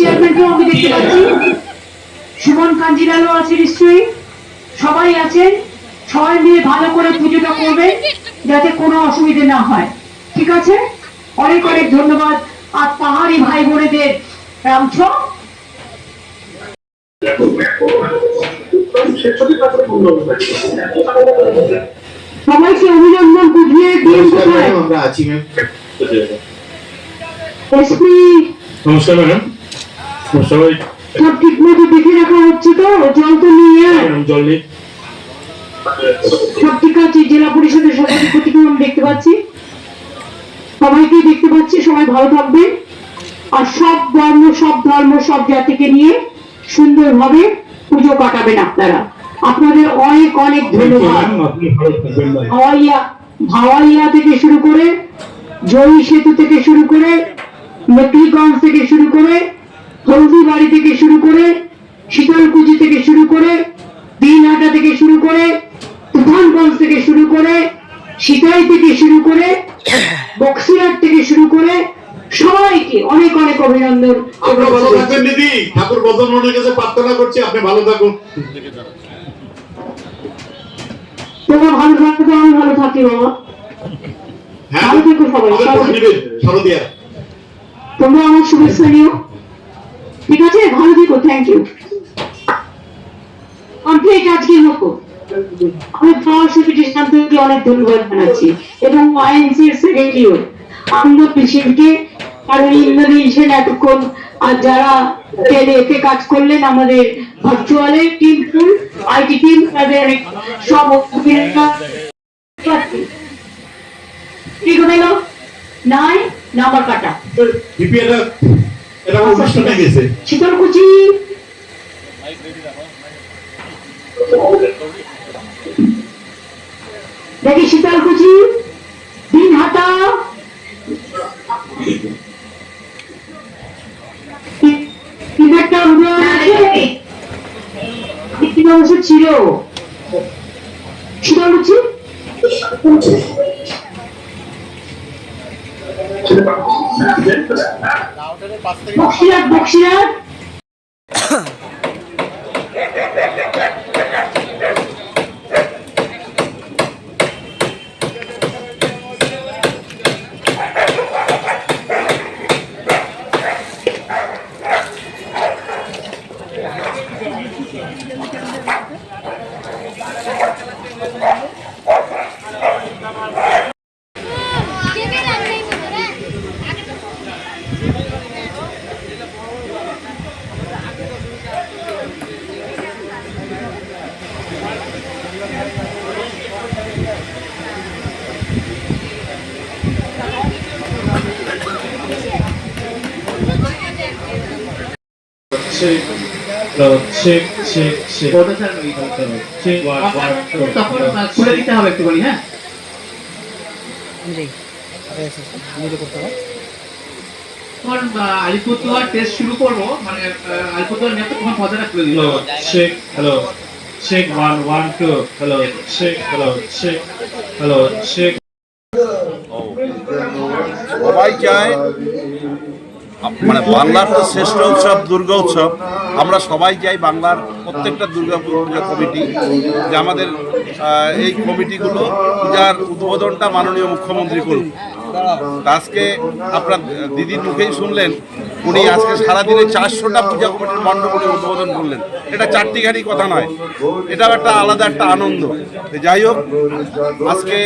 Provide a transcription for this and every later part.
চেয়ারম্যানকেও আমি দেখতে পাচ্ছি। সুমন কাঞ্জিলালও আছে নিশ্চয়ই। সবাই আছেন। সবাই মিলে ভালো করে পুজোটা করবে যাতে কোনো অসুবিধে না হয়। ঠিক আছে? অনেক অনেক ধন্যবাদ। আর পাহাড়ি ভাই বোনেদের রামছ। সবাইকে অভিনন্দন বুঝিয়ে দিয়ে আমরা আছি ম্যাম। নমস্কার ম্যাডাম। সবাই সব ঠিক মতো দেখে রাখা হচ্ছে তো জল তো নিয়ে জল নেই সব ঠিক আছে জেলা পরিষদের দেখতে পাচ্ছি। সবাইকে দেখতে পাচ্ছি সবাই ভালো থাকবে আর সব বর্ণ সব ধর্ম সব জাতিকে নিয়ে সুন্দরভাবে পুজো কাটাবেন আপনারা। আপনাদের অনেক অনেক ধন্যবাদ। ভাওয়াইয়া থেকে শুরু করে জয়ী সেতু থেকে শুরু করে মেট্রিগঞ্জ থেকে শুরু করে হলদিবাড়ি থেকে শুরু করে শীতলকুচি থেকে শুরু করে দিনহাটা থেকে শুরু করে তুফানগঞ্জ থেকে শুরু করে সিতাই থেকে শুরু করে বক্সিরহাট থেকে শুরু করে সবাইকে অনেক অনেক অভিনন্দন। আমরা ভালো থাকবেন দিদি। ঠাকুর বদন কাছে প্রার্থনা করছি আপনি ভালো থাকুন। তোমরা ভালো থাকো তো আমি ভালো থাকি বাবা। হ্যাঁ? ভালো থেকো সবাই, তোমরা আমার শুভেচ্ছা নিও। ঠিক আছে, ভালো থেকো থ্যাংক ইউ কমপ্লিট আজকের মতো আমি অনেক ধন্যবাদ জানাচ্ছি। এবং এর সেক্রেটারিও পেশেন্টকে কারণ ইন্দ্রনীল সেন এতক্ষণ, আর যারা কাজ করলেন আমাদের ভার্চুয়ালে টিম ফুল আইটি টিম তাদের সব ঠিক নাই, নাম্বার কাটা। এটা এটা অনুষ্ঠানে গেছে? শীতলকুচি দেখি শীতলকুচি একটা উদাহরণ আছে? একটি অবশ্য ছিল। Sitalkuchi Shake, uh, one, one, two. তখন খুলে দিতে হবে একটুখানি হ্যাঁ তখন আলিপুরদুয়ার টেস্ট শুরু করব মানে আলিপুরদুয়ার নেপে তখন কথাটা খুলে হবে shake, hello. Shake, one, one, two. Hello, shake, hello, shake, hello, shake. সবাই চায় মানে বাংলার তো শ্রেষ্ঠ উৎসব, দুর্গা উৎসব। আমরা সবাই যাই বাংলার প্রত্যেকটা দুর্গা পূজা কমিটি, যে আমাদের এই কমিটিগুলো যার উদ্বোধনটা মাননীয় মুখ্যমন্ত্রী করুক। আজকে আপনার দিদির মুখেই শুনলেন উনি আজকে সারাদিনে চারশোটা পূজা কমিটির উদ্বোধন করলেন। এটা চারটি চারটিখানি কথা নয়। এটাও একটা আলাদা একটা আনন্দ। যাই হোক, আজকে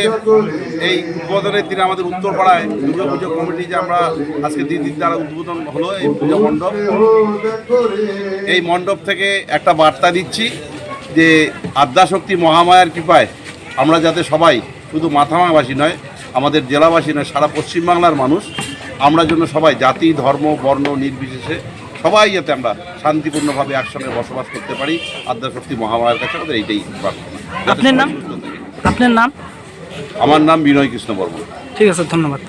এই উদ্বোধনের দিনে আমাদের উত্তরপাড়ায় দুর্গা পুজো কমিটি যে আমরা আজকে দিদির দ্বারা উদ্বোধন হলো এই পুজো মণ্ডপ, এই মণ্ডপ থেকে একটা বার্তা দিচ্ছি যে আদ্যাশক্তি মহামায়ার কৃপায় আমরা যাতে সবাই শুধু মাথামাবাসী নয়, আমাদের জেলাবাসী নয়, সারা পশ্চিমবাংলার মানুষ আমরা জন্য সবাই জাতি ধর্ম বর্ণ নির্বিশেষে সবাই যাতে আমরা শান্তিপূর্ণভাবে একসঙ্গে বসবাস করতে পারি আদ্যাশক্তি মহামায়ের কাছে আমাদের এইটাই প্রার্থনা। আপনার নাম? আপনার নাম? আমার নাম বিনয় কৃষ্ণ বর্মন। ঠিক আছে ধন্যবাদ।